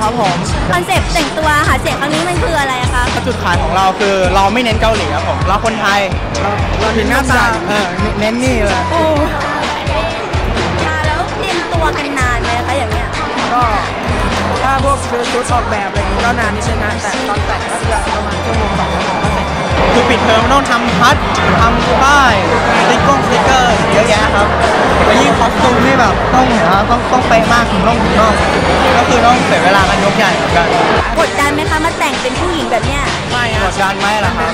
ครับผมคอนเซปต์แต่งตัวหาเสียงครั้งนี้มันคืออะไรอะคะจุดขายของเราคือเราไม่เน้นเกาหลีครับผมเราคนไทยเราเราเน้นหน้าตาเออเน้นนี่เลยโอ้ค่ะแล้วเตรียมตัวกันนานไหมคะอย่างเนี้ยก็ถ้าพวกซื้อชุดออกแบบอะไรอย่างนี้ก็นานนิดนึงนะแต่ตอนแต่งก็จะประมาณชั่วโมงสองชั่วโมงก็เสร็จคือปิดเทอมต้องทำพัดทำป้ายสติ๊กเกอร์สติ๊กเกอร์เยอะแยะครับแล้วยิ่งคอสตูมนี่ แบบต้องเห็นว่าต้องต้องเป๊ะมากถึงต้องถึงต้องก็คือต้องเสียเวลากันยกใหญ่เหมือนกันกดดันไหมคะมาแต่งเป็นผู้หญิงแบบเนี้ยไม่กดดันไหมล่ะครับ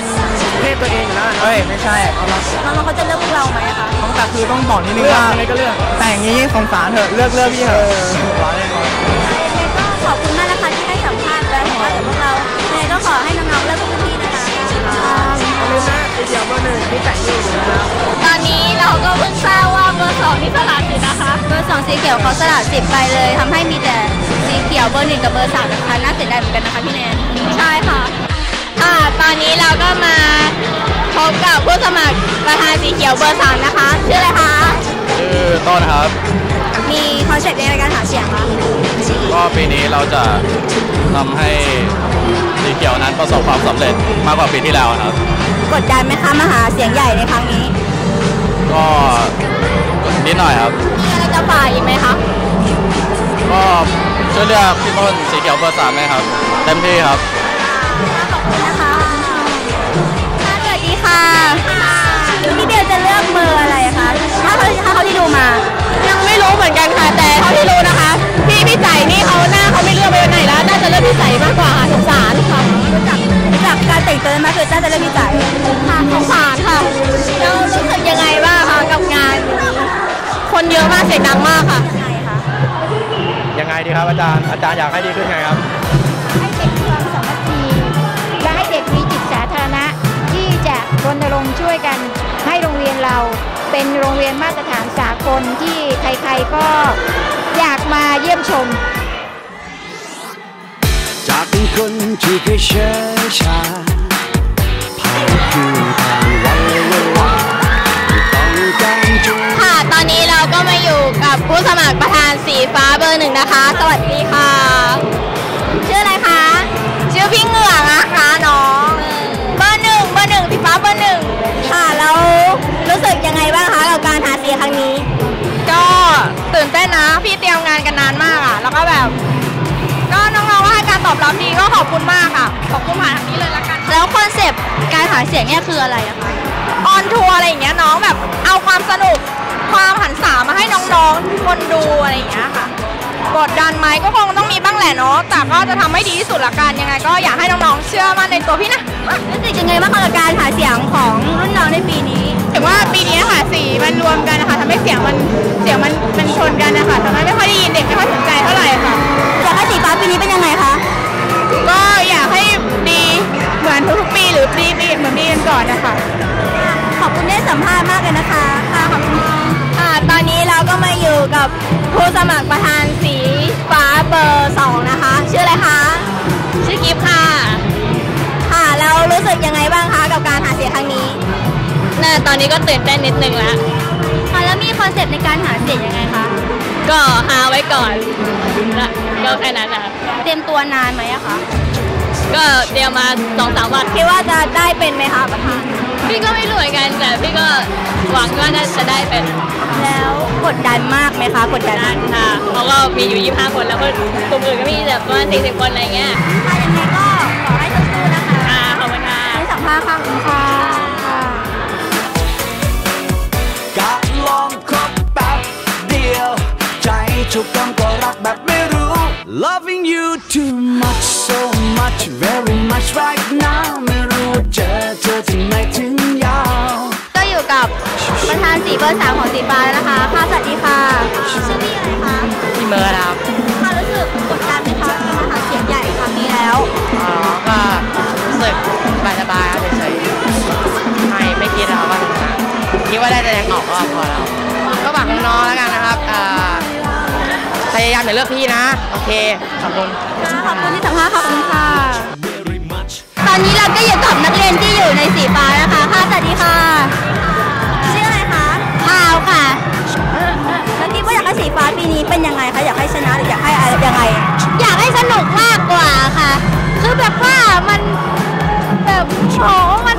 เพศตัวเองอยู่แล้วเฮ้ยไม่ใช่เอาละน้องๆเขาจะเลือกพวกเราไหมคะต้องแต่คือต้องบอกนิดนึงว่าก็เลือกแต่อย่างนี้สงสารเถอะเลือกเลือกพี่เถอะร้อยเลยยังไงก็ขอบคุณมากนะคะที่ให้สัมภาษณ์และสัมภาษณ์กับพวกเรายังไงก็ขอให้น้องๆเลือกพวกพี่ สองสีเขียวเขาสลัดสิบไปเลยทำให้มีแต่สีเขียวเบอร์หนึ่งกับเบอร์สามนะคะน่าเสียดายเหมือนกันนะคะพี่แนนใช่ค่ะค่ะตอนนี้เราก็มาพบกับผู้สมัครประธานสีเขียวเบอร์สามนะคะชื่ออะไรคะชื่อต้นครับ มีคอนเซ็ปต์ในการหาเสียงคะก็ปีนี้เราจะทำให้สีเขียวนั้นประสบความสำเร็จมากกว่าปีที่แล้วครับกดดันไหมคะมาหาเสียงใหญ่ในครั้งนี้ ก็นิดหน่อยครับมีอะไร จะฝาอีกไหมคะก็ช่วยเลือกพี่ต้นสีเขียวเบอร์สามไหมครับเต็มที่ครับ มากเสียงดังมากค่ะยังไงคะยังไงดีครับอาจารย์อาจารย์อยากให้ดีขึ้นไงครับ ให้เด็กมีความสามัคคีและให้เด็กมีจิตสาธารณะ ที่จะรณรงค์ช่วยกัน ให้โรงเรียนเราเป็นโรงเรียนมาตรฐานสากลที่ใครๆก็อยากมาเยี่ยมชม จากเป็นคนที่เคยเชื่อชาผ่านคืนผ่าน สีฟ้าเบอร์หนึ่งนะคะ สวัสดีค่ะ ชื่ออะไรคะ ชื่อพี่เหงือกนะคะน้อง เบอร์หนึ่งเบอร์หนึ่งสีฟ้าเบอร์หนึ่งค่ะแล้วรู้สึกยังไงบ้างคะกับการหาเสียงครั้งนี้ ก็ตื่นเต้นนะ พี่เตรียมงานกันนานมากอะแล้วก็แบบ ก็น้องๆว่าให้การตอบรับดีก็ขอบคุณมากอะ ขอบคุณผ่านทางนี้เลยละกัน แล้วคอนเซปต์การหาเสียงเนี่ยคืออะไรอะคะ ออนทัวร์อะไรอย่างเงี้ยน้องแบบเอาความสนุก ความหันษามาให้น้องๆคนดูอะไรอย่างเงี้ยค่ะกดดันไหมก็คงต้องมีบ้างแหละเนาะแต่ก็จะทำให้ดีที่สุดละกันยังไง ก็อยากให้น้องๆเชื่อมั่นในตัวพี่นะรู้สึกยังไงบ้างคะกับการหาเสียงของรุ่นน้องในปีนี้ถึงว่าปีนี้ค่ะสีมันรวมกันนะคะทำให้เสียงมันเสียงมันมันชนกันนะคะทำให้ไม่ค่อยได้ยินเด็กไม่ค่อยสนใจเท่าไหร่ค่ะอยากให้สีฟ้าปีนี้เป็นยังไงคะก็อยากให้ดีเหมือนทุกๆปีหรือปีปีเหมือนปีกันก่อนนะคะขอบคุณที่ให้สัมภาษณ์มากเลยนะคะ มาอยู่กับผู้สมัครประธานสีฟ้าเบอร์สองนะคะ ชื่ออะไรคะ ชื่อกิฟค่ะ ค่ะแล้วรู้สึกยังไงบ้างคะกับการหาเสียงครั้งนี้น่าตอนนี้ก็ตื่นเต้นนิดนึงแล้วค่ะแล้วมีคอนเซปต์ในการหาเสียงยังไงคะก็หาไว้ก่อนละก็แค่นั้นนะคะเตรียมตัวนานไหมอะคะก็เตรียมมาสองสามวันคิดว่าจะได้เป็นไหมคะประธานพี่ก็ไม่รู้เหมือนกันแต่พี่ก็ หวังว่าน่าจะได้เป็นแล้วกดดันมากไหมคะกดดันนั่นค่ะเพราะก็มีอยู่ 25 คนแล้วก็กลุ่มอื่นก็มีแบบประมาณ40 คนอะไรเงี้ยค่ะยังไงก็ขอให้สู้ๆนะคะค่ะขอบคุณค่ะให้สัมภาษณ์ค่ะขอบคุณค่ะการลองคบแป๊บเดียว ใจถูกต้องก็รักแบบไม่รู้ Loving you too much so much very much เบอร์สามของสีฟ้าแล้วนะคะ ค่ะ สวัสดีค่ะ ชื่อพี่อะไรคะพี่เบิร์ดครับค่ะรู้สึกกดดันไหมคะที่มาหาเสียงใหญ่ครั้งนี้แล้ว อ๋อ ก็รู้สึกสบายๆครับเฉยๆไม่ไม่คิดเราว่าจะชนะคิดว่าได้แสดงออกก็พอแล้ว ก็ฝากน้องๆแล้วกันนะครับอ่าพยายามอย่าเลือกพี่นะ โอเค ขอบคุณ ค่ะขอบคุณที่สัมภาษณ์ขอบคุณค่ะ ตอนนี้เราก็อยู่กับนักเรียนที่อยู่ในสีฟ้านะคะ ค่ะ สวัสดีค่ะ ป็นยังไงคะอยากให้ชนะหรืออยากให้อะไรยังไง อยากให้สนุกมากกว่าค่ะ คือแบบว่ามันแบบโชว์มั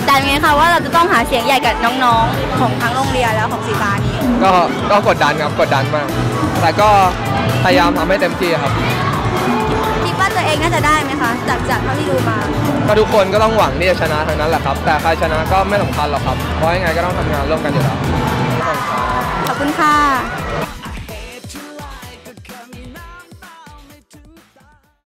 ดดันไหมคะว่าเราจะต้องหาเสียงใหญ่กับน้องๆ ของทั้งโรงเรียนแล้วของสีฟ้านี้ ก็ก็กดดันครับกดดันมาก แต่ก็พยายามทำให้เต็มที่ครับ คิดว่าตัวเองน่าจะได้ไหมคะ จากจากเท่าที่ดูมา ก็ทุกคนก็ต้องหวังที่จะชนะทั้งนั้นแหละครับ แต่ใครชนะก็ไม่สำคัญหรอกครับ เพราะยังไงก็ต้องทำงานร่วมกันอยู่แล้วขอบคุณครับขอบคุณค่ะ